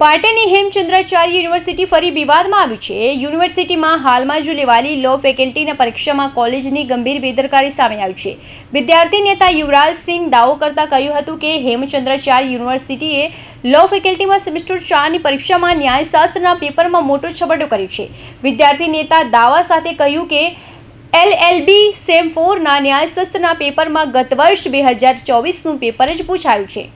પાટણની હેમચંદ્રાચાર્ય યુનિવર્સિટી ફરી વિવાદમાં આવી છે. યુનિવર્સિટીમાં હાલમાં જો લેવાલી લો ફેકલ્ટીના પરીક્ષામાં કોલેજની ગંભીર બેદરકારી સામે આવી છે. વિદ્યાર્થી નેતા યુવરાજસિંહ દાવો કરતા કહ્યું હતું કે હેમચંદ્રાચાર્ય યુનિવર્સિટીએ લો ફેકલ્ટીમાં સેમેસ્ટર ચારની પરીક્ષામાં ન્યાયશાસ્ત્રના પેપરમાં મોટો છબડો કર્યો છે. વિદ્યાર્થી નેતા દાવા સાથે કહ્યું કે એલએલબી સેમ ફોરના ન્યાયશાસ્ત્રના પેપરમાં ગત વર્ષ બે હજાર ચોવીસનું પેપર જ પૂછાયું છે.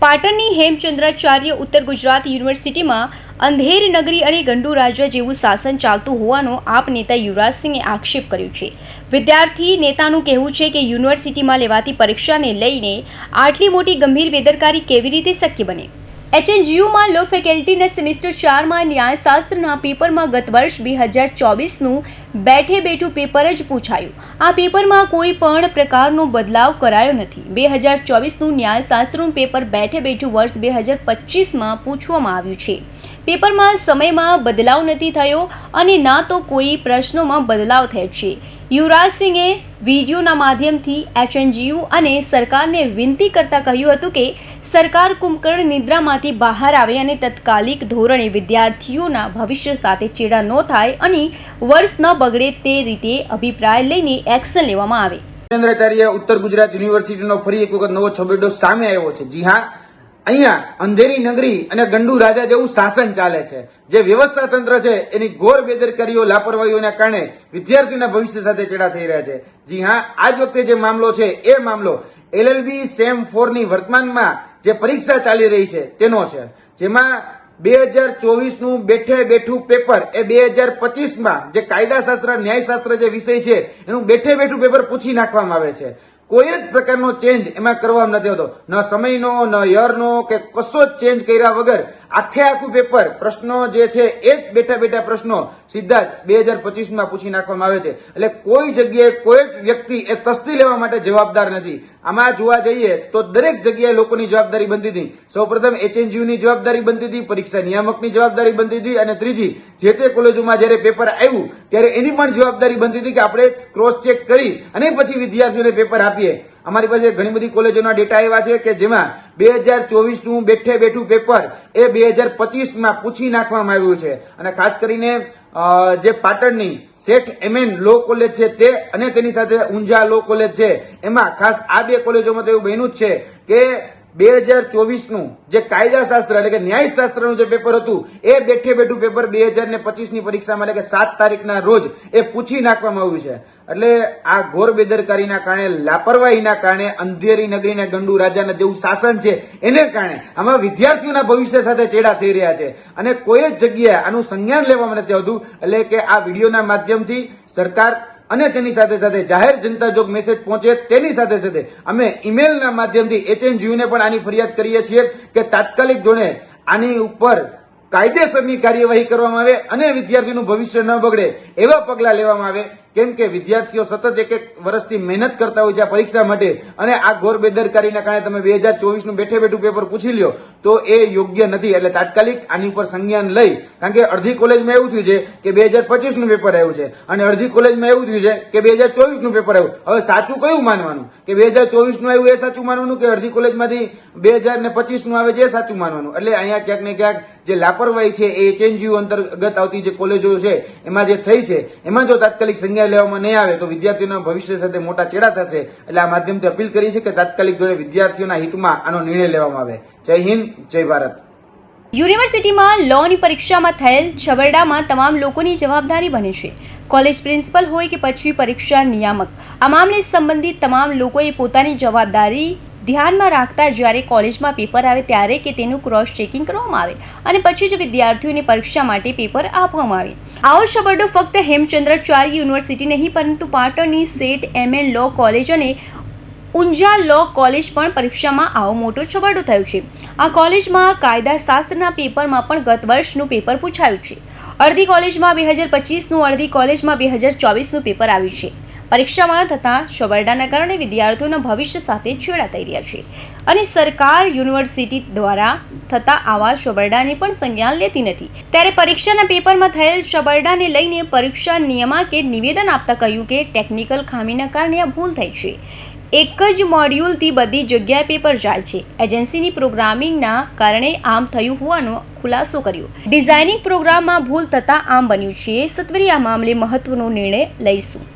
પાટણની હેમચંદ્રાચાર્ય ઉત્તર ગુજરાત યુનિવર્સિટીમાં અંધેર નગરી અને ગંડુ રાજ્ય જેવું શાસન ચાલતું હોવાનો આપ નેતા યુવરાજસિંહે આક્ષેપ કર્યો છે. વિદ્યાર્થી નેતાનું કહેવું છે કે યુનિવર્સિટીમાં લેવાતી પરીક્ષાને લઈને આટલી મોટી ગંભીર બેદરકારી કેવી રીતે શક્ય બને? એચએનજીયુમાં લો ફેકલ્ટીના સેમેસ્ટર ચારમાં ન્યાયશાસ્ત્રના પેપરમાં ગત વર્ષ બે હજાર ચોવીસનું બેઠે બેઠું પેપર જ પૂછાયું. આ પેપરમાં કોઈ પણ પ્રકારનો બદલાવ કરાયો નથી. બે હજાર ચોવીસનું ન્યાયશાસ્ત્રનું પેપર બેઠે બેઠું વર્ષ બે હજાર પચીસમાં પૂછવામાં આવ્યું છે. પેપરમાં સમયમાં બદલાવ નથી થયો અને ના તો કોઈ પ્રશ્નોમાં બદલાવ થયો છે. યુવરાજસિંહે વિડીયોના માધ્યમથી એચએનજીયુ અને સરકારને વિનંતી કરતા કહ્યું હતું કે સરકાર કુંભકર્ણ નિદ્રામાંથી બહાર આવે અને તત્કાલિક ધોરણે વિદ્યાર્થીઓના ભવિષ્ય સાથે ચેડા ન થાય અને વર્ષ ન બગડે તે રીતે અભિપ્રાય લઈને એક્શન લેવામાં આવે. ચંદ્રાચાર્ય ઉત્તર ગુજરાત યુનિવર્સિટીનો ફરી એક વખત નવો છબેડો સામે આવ્યો છે. જી હા અહીંયા અંધેરી નગરી અને ગંડુ રાજા જેવું શાસન ચાલે છે. જે વ્યવસ્થા તંત્ર છે, એની ઘોર બેદરકારીઓ, લાપરવાહીઓના કારણે વિદ્યાર્થીઓના ભવિષ્ય સાથે ચેડા થઈ રહ્યા છે. જી હા, આજ વખતે જે મામલો છે, એ મામલો એલએલબી સેમ ફોરની વર્તમાનમાં જે પરીક્ષા ચાલી રહી છે, તેનો છે. જેમાં બે હજાર ચોવીસનું બેઠે બેઠું પેપર, એ બે હજાર પચીસમાં જે કાયદાશાસ્ત્ર, ન્યાયશાસ્ત્ર જે વિષય છે, એનું બેઠે બેઠું પેપર પૂછી નાખવામાં આવે છે. કોઈ જ પ્રકારનો ચેન્જ એમાં કરવામાં નથી હોતો ન સમયનો, ન યરનો કે કશો જ ચેન્જ કર્યા વગર આખે આખું પેપર પ્રશ્નો જે છે એ જ બેઠા બેઠા પ્રશ્નો સીધા જ બે હજાર પચીસમાં પૂછી નાખવામાં આવે છે. એટલે કોઈ જગ્યાએ કોઈ જ વ્યક્તિ એ તસ્તી લેવા માટે જવાબદાર નથી. આમાં જોવા જઈએ તો દરેક જગ્યાએ લોકોની જવાબદારી બનતી હતી. સૌપ્રથમ એચએનજીયુની જવાબદારી બનતી હતી, પરીક્ષા નિયામકની જવાબદારી બનતી હતી અને ત્રીજી, જે તે કોલેજોમાં જ્યારે પેપર આવ્યું, ત્યારે એની પણ જવાબદારી બનતી હતી કે આપણે ક્રોસ ચેક કરી અને પછી વિદ્યાર્થીઓને પેપર આપીએ. અમારી પાસે ઘણી બધી કોલેજોના ડેટા એવા છે કે જેમાં બે હજાર ચોવીસનું બેઠે બેઠું પેપર એ બે હજાર પચીસમાં પૂછી નાખવામાં આવ્યું છે. અને ખાસ કરીને જે પાટણની શેઠ એમએન લો કોલેજ છે તે અને તેની સાથે ઊંઝા લો કોલેજ છે. એમાં ખાસ આ બે કોલેજોમાં તો એવું બન્યું છે કે બે હજાર ચોવીસનું જે કાયદાશાસ્ત્ર એટલે કે ન્યાયશાસ્ત્રનું જે પેપર હતું, એ બેઠે બેઠું પેપર બે હજાર ને પચીસની પરીક્ષામાં એટલે કે સાત તારીખના રોજ એ પૂછી નાખવામાં આવ્યું છે. એટલે આ ઘોર બેદરકારીના કારણે, લાપરવાહીના કારણે, અંધેરી નગરીના ગંડુ રાજાના જેવું શાસન છે, એને કારણે આમાં વિદ્યાર્થીઓના ભવિષ્ય સાથે ચેડા થઈ રહ્યા છે. અને કોઈ જ જગ્યાએ આનું સંજ્ઞાન લેવામાં નથી આવતું, એટલે કે આ વિડીયોના માધ્યમથી સરકાર અને તેની સાથે સાથે જાહેર જનતા જોગ મેસેજ પહોંચે તેની સાથે સાથે અમે ઈમેલના માધ્યમથી એચએનજીયુને પણ આની ફરિયાદ કરીએ છીએ કે તાત્કાલિક ધોરણે આની ઉપર કાયદેસરની કાર્યવાહી કરવામાં આવે અને વિદ્યાર્થીનું ભવિષ્ય ન બગડે એવા પગલાં લેવામાં આવે કેમ કે વિદ્યાર્થીઓ સતત એક એક વર્ષથી મહેનત કરતા હોય છે આ પરીક્ષા માટે. અને આ ઘોર બેદરકારીના કારણે તમે બે હજાર ચોવીસનું બેઠે બેઠું પેપર પૂછી લ્યો, તો એ યોગ્ય નથી. એટલે તાત્કાલિક આની ઉપર સંજ્ઞાન લઈ, કારણ કે અડધી કોલેજમાં એવું થયું છે કે બે હજાર પચીસનું પેપર આવ્યું છે અને અડધી કોલેજમાં એવું થયું છે કે બે હજાર ચોવીસનું પેપર આવ્યું. હવે સાચું કયું માનવાનું? કે બે હજાર ચોવીસનું આવ્યું એ સાચું માનવાનું કે અડધી કોલેજમાંથી બે હજાર ને પચીસનું આવે છે એ સાચું માનવાનું? એટલે અહીંયા ક્યાંક ને ક્યાંક જે લાપરવાહી છે એ એચએનજીયુ અંતર્ગત આવતી જે કોલેજો છે, એમાં જે થઈ છે, એમાં જો તાત્કાલિક સંજ્ઞા લેવામાં નહીં આવે તો વિદ્યાર્થીઓના ભવિષ્ય સાથે મોટા ચેડા થશે. એટલે આ માધ્યમથી અપીલ કરી છે કે તાત્કાલિક ધોરણે વિદ્યાર્થીઓના હિતમાં આનો નિર્ણય લેવામાં આવે. જય હિન્દ, જય ભારત. યુનિવર્સિટીમાં લોની પરીક્ષામાં થયેલ છબરડામાં તમામ લોકોની જવાબદારી બને છે. કોલેજ પ્રિન્સિપલ હોય કે પછી પરીક્ષા નિયામક. આ મામલે સંબંધિત તમામ લોકોએ પોતાની જવાબદારી ધ્યાનમાં રાખતા જ્યારે કોલેજમાં પેપર આવે ત્યારે કે તેનું ક્રોસ ચેકિંગ કરવામાં આવે અને પછી જ વિદ્યાર્થીઓને પરીક્ષા માટે પેપર આપવામાં આવે. આવો શબરડો ફક્ત હેમચંદ્રાચાર્ય યુનિવર્સિટી નહીં, પરંતુ પાટણની સેટ એમએન લો કોલેજ અને ઊંઝા લો કોલેજ પણ પરીક્ષામાં આવો મોટો છબરડો થયો છે. આ કોલેજમાં કાયદાશાસ્ત્રના પેપરમાં પણ ગત વર્ષનું પેપર પૂછાયું છે. અડધી કોલેજમાં બે હજાર પચીસનું, અડધી કોલેજમાં બે હજાર ચોવીસનું પેપર આવ્યું છે. પરીક્ષામાં થતા છબરડાના કારણે વિદ્યાર્થીઓના ભવિષ્ય સાથે છેડા થઈ રહ્યા છે. અને સરકાર યુનિવર્સિટી દ્વારા થતા આવા છબરડાની પણ સંજ્ઞાન લેતી નથી. ત્યારે પરીક્ષાના પેપરમાં થયેલ છબરડાને લઈને પરીક્ષા નિયામકે નિવેદન આપતા કહ્યું કે ટેકનિકલ ખામીના કારણે આ ભૂલ થઈ છે. એક જ મોડ્યુલથી બધી જગ્યાએ પેપર જાય છે. એજન્સીની પ્રોગ્રામિંગના કારણે આમ થયું હોવાનો ખુલાસો કર્યો. ડિઝાઇનિંગ પ્રોગ્રામમાં ભૂલ થતાં આમ બન્યું છે. સત્વરી આ મામલે મહત્વનો નિર્ણય લઈશું.